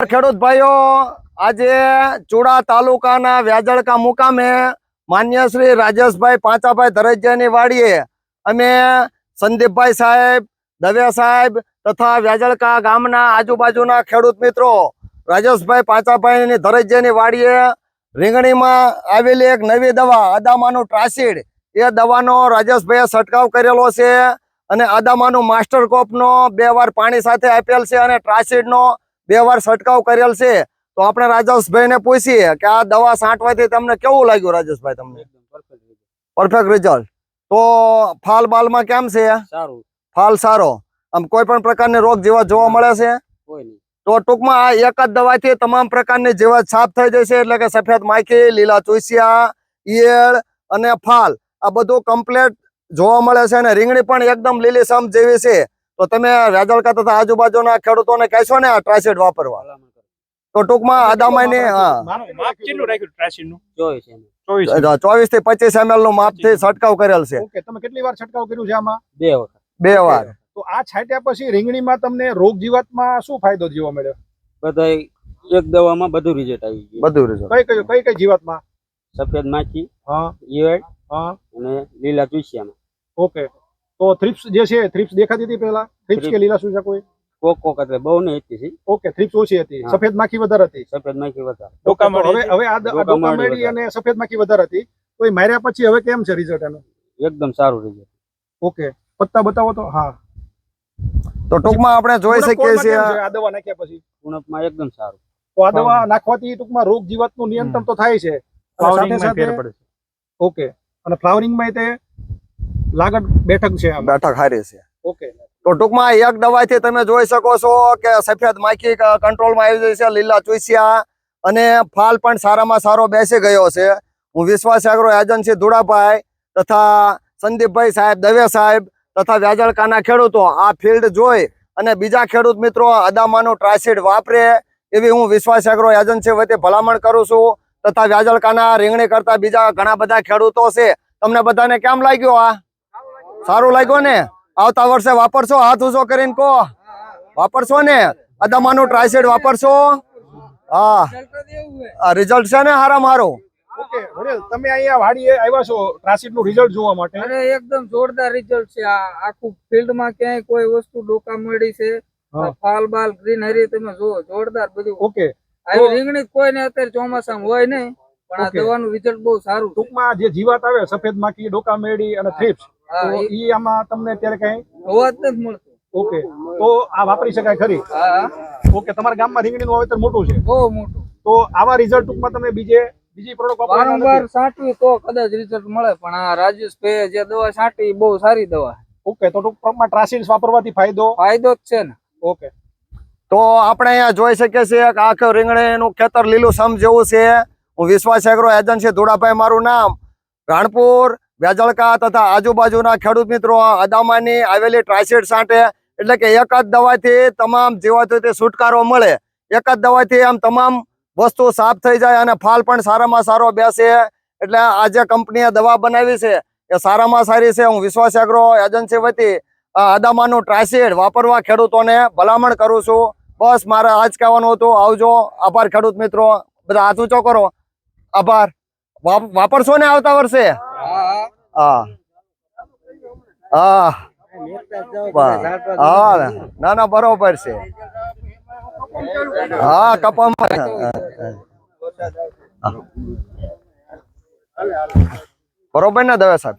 ખેડૂત ભાઈઓ, આજે ચુડા તાલુકાના વ્યાજળકા મુકામે માન્ય શ્રી રાજેશભાઈ પાંચાભાઈ ધરજિયાની વાડીએ અમે સંદીપભાઈ સાહેબ દવે સાહેબ તથા વ્યાજળકા ગામના આજુબાજુના ખેડૂત મિત્રો, રાજેશભાઈ પાંચાભાઈની ધરજિયાની વાડીએ રીંગણીમાં આવેલી એક નવી દવા અદામાનું ટ્રાસિડ, એ દવાનો રાજેશભાઈએ છંટકાવ કરેલો છે અને અદામાનું માસ્ટર કોપનો બે વાર પાણી સાથે આપેલ છે અને ટ્રાસિડનો બે વાર છંટકાવ કરેલ છે તો આપણે રાજેશભાઈ ને પૂછીએ કે આ દવા છાંટવાથી તમને કેવું લાગ્યું રાજેશભાઈ તમને? પરફેક્ટ રિઝલ્ટ તો ફાલ બાલમાં કેમ છે? ફાલ સારો. આમ કોઈ પણ પ્રકારની રોગ જેવા જોવા મળે છે? તો ટૂંકમાં આ એક જ દવાથી તમામ પ્રકારની જેવા સાફ થઈ જશે એટલે કે સફેદ માખી લીલા ચૂસિયા ઈયળ અને ફાલ. આ બધું કમ્પ્લેટ જોવા મળે છે અને રીંગણી પણ એકદમ લીલીસમ જેવી છે. તો તમે રાજલકા તથા આજુબાજુના ખેડૂતોને કહેશો ને આ ટ્રાસેડ વાપરવા. તો ટૂંકમાં હા. માપ ટ્રાસીનનું છે એમાં. ચોવીસ. થી પચીસ એમએલનું માપથી છંટકાવ કરેલ છે. ઓકે તમે કેટલી વાર છંટકાવ કર્યું છે આમાં? બે વખત. બે વાર. તો આ છાંટ્યા પછી રીંગણીમાં તમને રોગ જીવાતમાં શું ફાયદો જોવા મળ્યો? બધા એક દવામાં બધું રિઝલ્ટ આવી ગયું. બધું રિઝલ્ટ કઈ કઈ કઈ કઈ જીવાતમાં? સફેદ માખી હા. ઈયળ હા. અને લીલા ચૂસિયામાં ઓકે. તો થ્રિપ્સ જે છે થ્રિપ્સ દેખાતી હતી પહેલા? થ્રિપ્સ કે લીલા શું છે કોઈ? કોક કોક એટલે બહુ નહીં હતી ઓકે થ્રિપ્સ ઓછી હતી. સફેદ માખી વધારે હતી. સફેદ માખી વધારે. Okay, હવે હવે આ દ- આ ડોકામેડી ડોકામેડી અને સફેદ માખી વધારે હતી. તો એ માર્યા પછી હવે કેમ છે રિઝલ્ટ એનું? એકદમ સારું રિઝલ્ટ ઓકે. પત્તા બતાવો તો. હા. તો ટૂંકમાં આપણે જોઈ શકીએ છીએ આ દવા નાખ્યા પછી. ઉણપમાં એકદમ સારું. તો આ દવા નાખવાથી ટૂંકમાં રોગ જીવાતનું નિયંત્રણ તો થાય છે. સાથે સાથે ઓકે. અને ફ્લાવરિંગમાં તે લાગત બેઠક છે બેઠક હારી છે. ઓકે. તો ટૂંકમાં એક દવાથી તમે જોઈ શકો છો કે સફેદ માખી કંટ્રોલમાં આવી જાય છે લીલા ચૂસિયા અને ફાલ પણ સારામાં સારો બેસી ગયો છે. હું વિશ્વાસ એગ્રો એજન્સી ધુડાભાઈ તથા સંદીપભાઈ સાહેબ દવે સાહેબ તથા વ્યાજળકાના ખેડૂતો આ ફિલ્ડ જોઈ અને બીજા ખેડૂત મિત્રો અદામાનું ટ્રાયસીડ વાપરે એવી હું વિશ્વાસ એગ્રો એજન્સી વતી ભલામણ કરું છું તથા વ્યાજળકાના રીંગણી કરતા બીજા ઘણા બધા ખેડૂતો છે. તમને બધાને કેમ લાગ્યો આ? સારું લાગ્યો ને? આવતા વર્ષે વાપરશો હાથ ઊંચો કરીને કહો. વાપરશો ને? અદામાનું ટ્રાયસેડ વાપરશો. હા. રિઝલ્ટ છે ને હારા મારું. તમે અહીંયા વાડીએ આવ્યા છો ટ્રાસિડનું રિઝલ્ટ જોવા માટે? અરે એકદમ જોરદાર રિઝલ્ટ છે. આ આખું ફિલ્ડમાં ક્યાંય કોઈ વસ્તુ ડોકા મળી છે. ફાલ બાલ ગ્રીનરી તમે જો જોરદાર બધું. ઓકે આવી રીંગણી કોઈ ને અત્યારે ચોમાસામાં હોય નહીં પણ આ દવાનું રિઝલ્ટ બહુ સારું ટૂંકમાં જે જીવાત આવે સફેદ માખી ડોકામેડી અને થ્રિપ્સ તો ઈ આમાં તમને અત્યારે કઈ અવાજ નથી મળતો. ઓકે. તો આ વાપરી શકાય ખરી? ઓકે તમારા ગામમાં રીંગણીનું વાવેતર મોટું છે. બહુ મોટું. તો આવા રિઝલ્ટ ટૂંકમાં તમે બીજે બીજી પ્રોડક્ટ વારંવાર છાંટવી તો કદાચ રિઝલ્ટ મળે પણ આ રાજેશભાઈ જે દવા છાંટી બહુ સારી દવા ઓકે તો ટૂંકમાં ટ્રાસિડ્સ વાપરવાથી ફાયદો? ફાયદો જ છે ને. ઓકે. તો આપણે અહીંયા જોઈ શકીએ છીએ કે આખું રીંગણીનું ખેતર લીલું સમ જેવું છે. હું વિશ્વાસ એગ્રો છે ધોળાભાઈ મારું નામ. રાણપુર વ્યાજળકા તથા આજુબાજુના ખેડૂત મિત્રો અદામાની આવેલી ટ્રાયસીડ સાંટે એટલે કે એક જ દવાથી તમામ જીવાતોથી છુટકારો મળે. એક જ દવાથી આમ તમામ વસ્તુ સાફ થઈ જાય અને ફાલ પણ સારામાં સારો બેસે. એટલે આ જે કંપનીએ દવા બનાવી છે, એ સારામાં સારી છે. હું વિશ્વાસ એગ્રો એજન્સી વતી અદામાનું ટ્રાયસીડ વાપરવા ખેડૂતોને ભલામણ કરું છું. બસ મારે આજ કહેવાનું હતું. આવજો. આભાર ખેડૂત મિત્રો. બધા હાથ ઊંચો કરો. આભાર. વાપ- વાપરશો ને આવતા વર્ષે? હા. હા. હા ના ના બરોબર છે. હા કપામાં બરોબર ને દવે સાહેબ?